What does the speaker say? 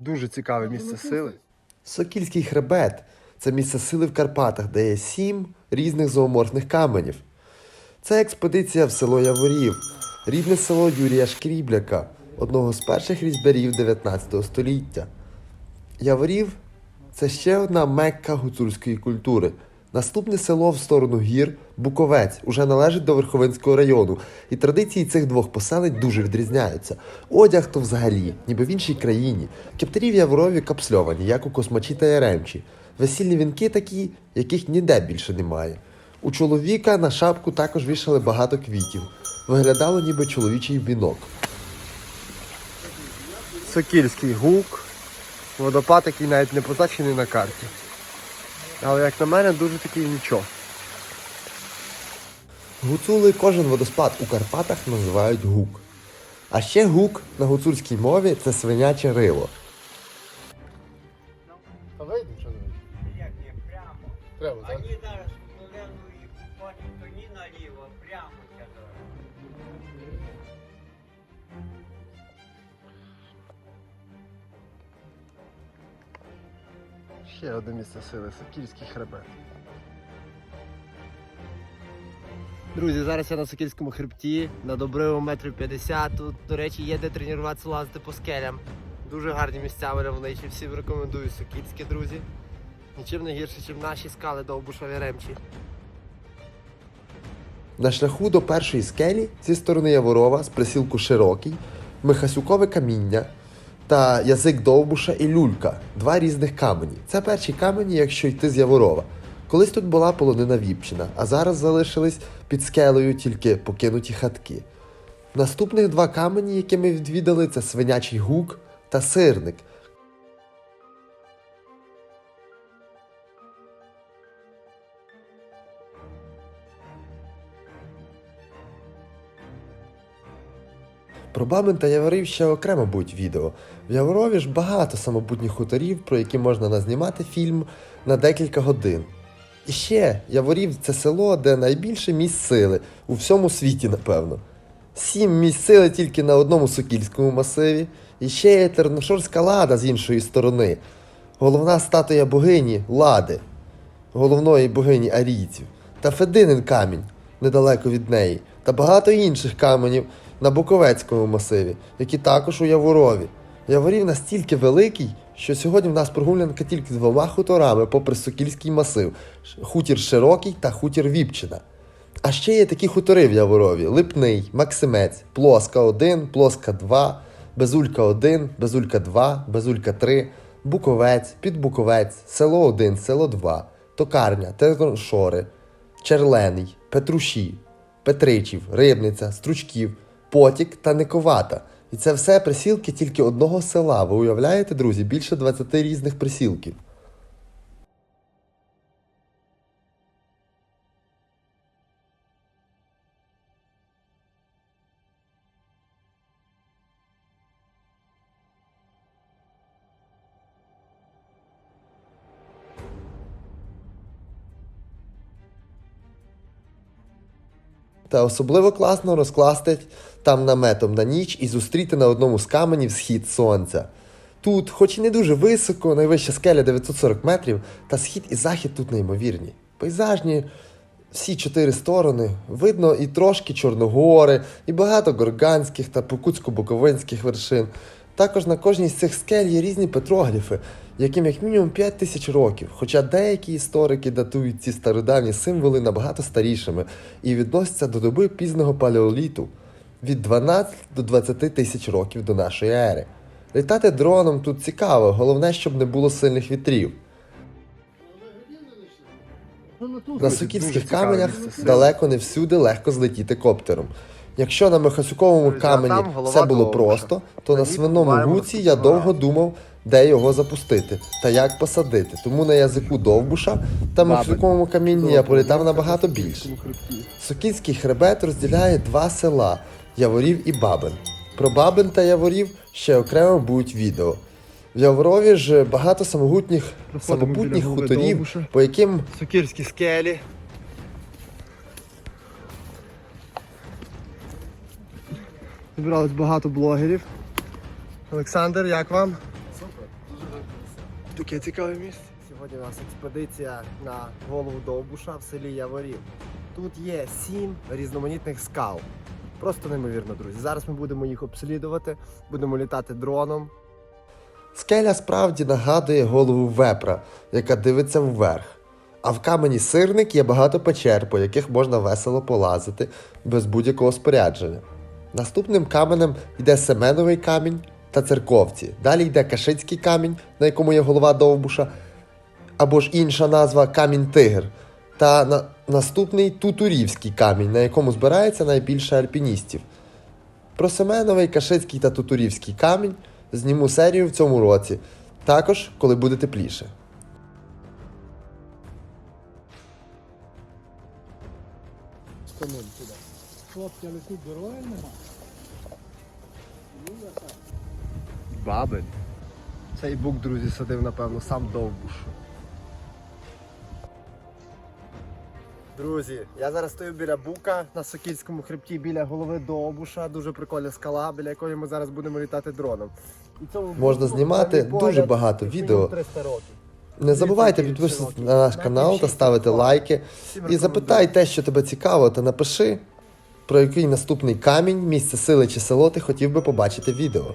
Дуже цікаве місце сили. Сокільський хребет це місце сили в Карпатах, де є сім різних зооморфних каменів. Це експедиція в село Яворів, рідне село Юрія Шкрібляка, одного з перших різьберів 19 століття. Яворів це ще одна мекка гуцульської культури. Наступне село в сторону гір Буковець уже належить до Верховинського району, і традиції цих двох поселень дуже відрізняються. Одяг то взагалі, ніби в іншій країні. Кептарі в Яворові капсльовані, як у космачі та Яремчі. Весільні вінки такі, яких ніде більше немає. У чоловіка на шапку також вішали багато квітів. Виглядало ніби чоловічий вінок. Сокільський гук, водопад, який навіть не позначений на карті. Але як на мене, дуже такий нічого. Гуцули кожен водоспад у Карпатах називають гук. А ще гук на гуцульській мові це свиняче рило. Та вийдемо, що не Як не прямо. Треба, Они Ще одне місце сили Сокільський хребет. Друзі, зараз я на Сокільському хребті, над обривом метрів 50. Тут, до речі, є де тренуватися лазити по скелям. Дуже гарні місця мальовничі, всім рекомендую Сокільське, друзі. Нічим не гірше, ніж наші скали Довбушові Ремчі. На шляху до першої скелі зі сторони Яворова з присілку Широкий, Михасюкове каміння та язик Довбуша і люлька два різних камені. Це перші камені, якщо йти з Яворова. Колись тут була полонина Віпчина, а зараз залишились під скелею тільки покинуті хатки. Наступних два камені, які ми відвідали, це свинячий гук та сирник. Про Бабин та Яворів ще окремо будуть відео. В Яворові ж багато самобутніх хуторів, про які можна назнімати фільм на декілька годин. І ще Яворів це село, де найбільше місць сили у всьому світі, напевно. Сім місць сили тільки на одному сокільському масиві, і ще є Терношорська лада з іншої сторони. Головна статуя богині Лади, головної богині арійців, та Фединин камінь недалеко від неї, та багато інших каменів на Буковецькому масиві, які також у Яворові. Яворів настільки великий, що сьогодні в нас прогулянка тільки двома хуторами попри Сокільський масив хутір Широкий та хутір Віпчина. А ще є такі хутори в Яворові: Липний, Максимець, Плоска 1, Плоска 2, Безулька 1, Безулька 2, Безулька 3, Буковець, Підбуковець, Село 1, Село 2, Токарня, Терношори, Черлений, Петруші, Петричів, Рибниця, Стручків, Потік та Никовата. І це все присілки тільки одного села. Ви уявляєте, друзі, більше 20 різних присілків. Та особливо класно розкласти там наметом на ніч і зустріти на одному з каменів схід сонця. Тут, хоч і не дуже високо, найвища скеля 940 метрів, та схід і захід тут неймовірні. Пейзажні всі чотири сторони, видно і трошки Чорногори, і багато горганських та покутсько-буковинських вершин. Також на кожній з цих скель є різні петрогліфи, яким як мінімум 5 тисяч років. Хоча деякі історики датують ці стародавні символи набагато старішими і відносяться до доби пізного палеоліту від 12 до 20 тисяч років до нашої ери. Літати дроном тут цікаво, головне, щоб не було сильних вітрів. На сокільських каменях далеко не всюди легко злетіти коптером. Якщо на Михасюковому камені все було просто, то на свиному гуці я довго думав, де його запустити та як посадити. Тому на язику довбуша та Михасюковому камінні я політав набагато більше. Сокільський хребет розділяє два села Яворів і Бабин. Про Бабин та Яворів ще окремо будуть відео. В Яворові ж багато самогутніх самопутніх хуторів, по яким Сокільські скелі. Зібралось багато блогерів. Олександр, як вам? Таке цікаве місце. Сьогодні у нас експедиція на голову Довбуша в селі Яворів. Тут є сім різноманітних скал. Просто неймовірно, друзі. Зараз ми будемо їх обслідувати, будемо літати дроном. Скеля справді нагадує голову вепра, яка дивиться вверх. А в камені сирник є багато печер, по яких можна весело полазити без будь-якого спорядження. Наступним каменем йде Семеновий камінь та церковці. Далі йде Кашицький камінь, на якому є голова довбуша, або ж інша назва камінь тигр. Та на... наступний Тутурівський камінь, на якому збирається найбільше альпіністів. Про Семеновий, Кашицький та Тутурівський камінь зніму серію в цьому році, також коли буде тепліше. Хлопці, але тут дороги нема. Бабин. Цей бук, друзі, садив, напевно, сам Довбуш. Друзі, я зараз стою біля бука на Сокільському хребті біля голови Довбуша. Дуже прикольна скала, біля якої ми зараз будемо літати дроном. І цьому Можна буку, знімати мій дуже погляд, багато як відео. мінімум 300 років. Не забувайте Дивіться, підписуватися на наш канал та ставити лайки. І запитай те, що тебе цікаво, та напиши, про який наступний камінь, місце сили чи село ти хотів би побачити відео.